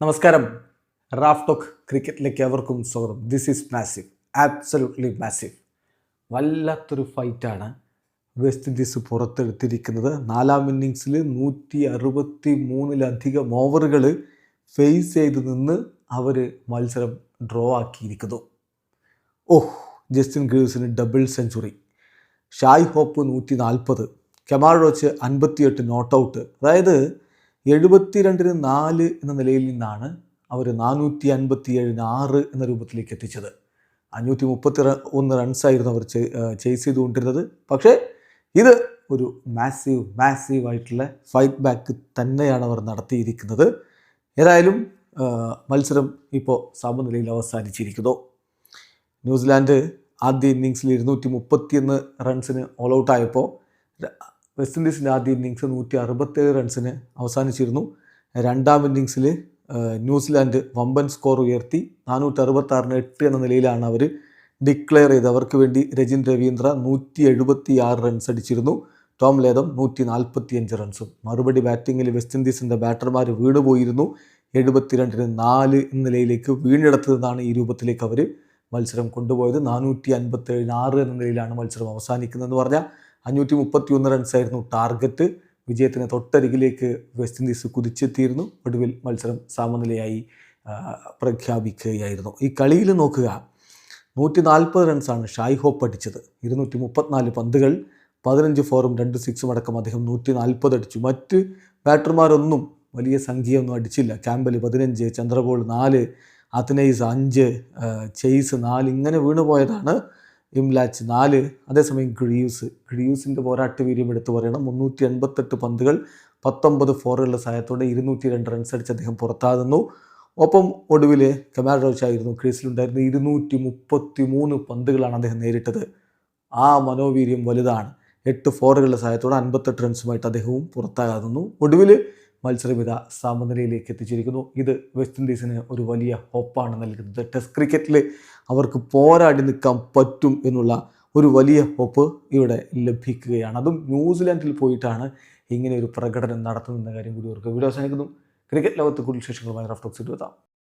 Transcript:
നമസ്കാരം. Raf talk ക്രിക്കറ്റിലേക്ക് എവർക്കും സ്വാഗതം. This is massive absolutely massive വല്ലാത്തൊരു ഫൈറ്റാണ് വെസ്റ്റ് ഇൻഡീസ് പുറത്തെടുത്തിരിക്കുന്നത്. നാലാം ഇന്നിങ്സിൽ നൂറ്റി അറുപത്തി മൂന്നിലധികം ഓവറുകൾ ഫേസ് ചെയ്ത് നിന്ന് അവർ മത്സരം ഡ്രോ ആക്കിയിരിക്കുന്നു. ഓഹ് ജസ്റ്റിൻ ഗ്രീവ്സിന് ഡബിൾ സെഞ്ചുറി ഷായ് ഹോപ്പ് നൂറ്റി നാൽപ്പത് കെമാൾ റോച്ച് അൻപത്തിയെട്ട് നോട്ട് ഔട്ട് അതായത് എഴുപത്തിരണ്ടിന് നാല് എന്ന നിലയിൽ നിന്നാണ് അവർ നാനൂറ്റി അൻപത്തി ഏഴിന് ആറ് എന്ന രൂപത്തിലേക്ക് എത്തിച്ചത്. അഞ്ഞൂറ്റി മുപ്പത്തി ഒന്ന് റൺസായിരുന്നു അവർ ചേസ് ചെയ്തുകൊണ്ടിരുന്നത്. പക്ഷേ ഇത് ഒരു മാസീവ് മാസീവ് ആയിട്ടുള്ള ഫൈറ്റ് ബാക്ക് തന്നെയാണ് അവർ നടത്തിയിരിക്കുന്നത്. ഏതായാലും മത്സരം ഇപ്പോൾ സമനിലയിൽ അവസാനിച്ചിരിക്കുന്നു. ന്യൂസിലാൻഡ് ആദ്യ ഇന്നിങ്സിൽ ഇരുന്നൂറ്റി മുപ്പത്തിയൊന്ന് റൺസിന് ഓൾ ഔട്ട് ആയപ്പോൾ വെസ്റ്റ് ഇൻഡീസിന്റെ ആദ്യ ഇന്നിങ്സ് നൂറ്റി അറുപത്തേഴ് റൺസിന് അവസാനിച്ചിരുന്നു. രണ്ടാം ഇന്നിങ്സിൽ ന്യൂസിലാൻഡ് വമ്പൻ സ്കോർ ഉയർത്തി. നാനൂറ്റി അറുപത്താറിന് എട്ട് എന്ന നിലയിലാണ് അവർ ഡിക്ലെയർ ചെയ്ത് അവർക്ക് വേണ്ടി രജിൻ രവീന്ദ്ര നൂറ്റി എഴുപത്തി ആറ് റൺസ് അടിച്ചിരുന്നു. ടോം ലേദം നൂറ്റി നാൽപ്പത്തി അഞ്ച് റൺസും മറുപടി ബാറ്റിങ്ങിൽ വെസ്റ്റ് ഇൻഡീസിന്റെ ബാറ്റർമാർ വീണുപോയിരുന്നു എഴുപത്തിരണ്ടിന് നാല് എന്ന നിലയിലേക്ക് വീണ്ടെടുത്തതാണ് ഈ രൂപത്തിലേക്ക് അവർ മത്സരം കൊണ്ടുപോയത്. നാനൂറ്റി അൻപത്തേഴിന് ആറ് എന്ന നിലയിലാണ് മത്സരം അവസാനിക്കുന്നതെന്ന് പറഞ്ഞാൽ അഞ്ഞൂറ്റി മുപ്പത്തി ഒന്ന് റൺസായിരുന്നു ടാർഗറ്റ് വിജയത്തിന് തൊട്ടരികിലേക്ക് വെസ്റ്റ് ഇൻഡീസ് കുതിച്ചെത്തിയിരുന്നു. ഒടുവിൽ മത്സരം സമനിലയായി പ്രഖ്യാപിക്കുകയായിരുന്നു. ഈ കളിയിൽ നോക്കുക നൂറ്റി നാൽപ്പത് റൺസാണ് ഷായ് ഹോപ്പ് അടിച്ചത്. ഇരുന്നൂറ്റി മുപ്പത്തിനാല് പന്തുകൾ പതിനഞ്ച് ഫോറും രണ്ട് സിക്സും അടക്കം അദ്ദേഹം നൂറ്റി നാൽപ്പത് അടിച്ചു. മറ്റ് ബാറ്റർമാരൊന്നും വലിയ സംഖ്യയൊന്നും അടിച്ചില്ല. ക്യാമ്പൽ പതിനഞ്ച് ചന്ദ്രബോൾ നാല് അത്തനൈസ് അഞ്ച് ചെയ്സ് നാല് ഇങ്ങനെ വീണുപോയതാണ്. ഇംലാച്ച് നാല് അതേസമയം ഗ്രീവ്സ് ഗ്രീവ്സിന്റെ പോരാട്ട വീര്യം എടുത്തു പറയണം. മുന്നൂറ്റി എൺപത്തെട്ട് പന്തുകൾ പത്തൊമ്പത് ഫോറുകളുടെ സഹായത്തോടെ ഇരുന്നൂറ്റി രണ്ട് റൺസ് അടിച്ച് അദ്ദേഹം പുറത്താകുന്നു. ഒപ്പം ഒടുവിൽ കമാൽ റോച്ച് ആയിരുന്നു. ക്രീസിലുണ്ടായിരുന്ന ഇരുന്നൂറ്റി മുപ്പത്തി മൂന്ന് പന്തുകളാണ് അദ്ദേഹം നേരിട്ടത്. ആ മനോവീര്യം വലുതാണ്. എട്ട് ഫോറുകളുടെ സഹായത്തോടെ അൻപത്തെട്ട് റൺസുമായിട്ട് അദ്ദേഹവും പുറത്താകുന്നു. ഒടുവിൽ മത്സരം ഇതാ സമനിലയിലേക്ക് എത്തിച്ചിരിക്കുന്നു. ഇത് വെസ്റ്റ് ഇൻഡീസിന് ഒരു വലിയ ഹോപ്പാണ് നൽകുന്നത്. ടെസ്റ്റ് ക്രിക്കറ്റിൽ അവർക്ക് പോരാടി നിൽക്കാൻ പറ്റും എന്നുള്ള ഒരു വലിയ ഹോപ്പ് ഇവിടെ ലഭിക്കുകയാണ്. അതും ന്യൂസിലാൻഡിൽ പോയിട്ടാണ് ഇങ്ങനെ ഒരു പ്രകടനം നടത്തുന്ന കാര്യം കൂടി ഓർക്കുക വീഡിയോ അവസാനിക്കുന്നു. ക്രിക്കറ്റ് ലോകത്ത് കൂടുതൽ വിശേഷങ്ങളുമായി റഫ്റ്റോക്സ് എത്താം.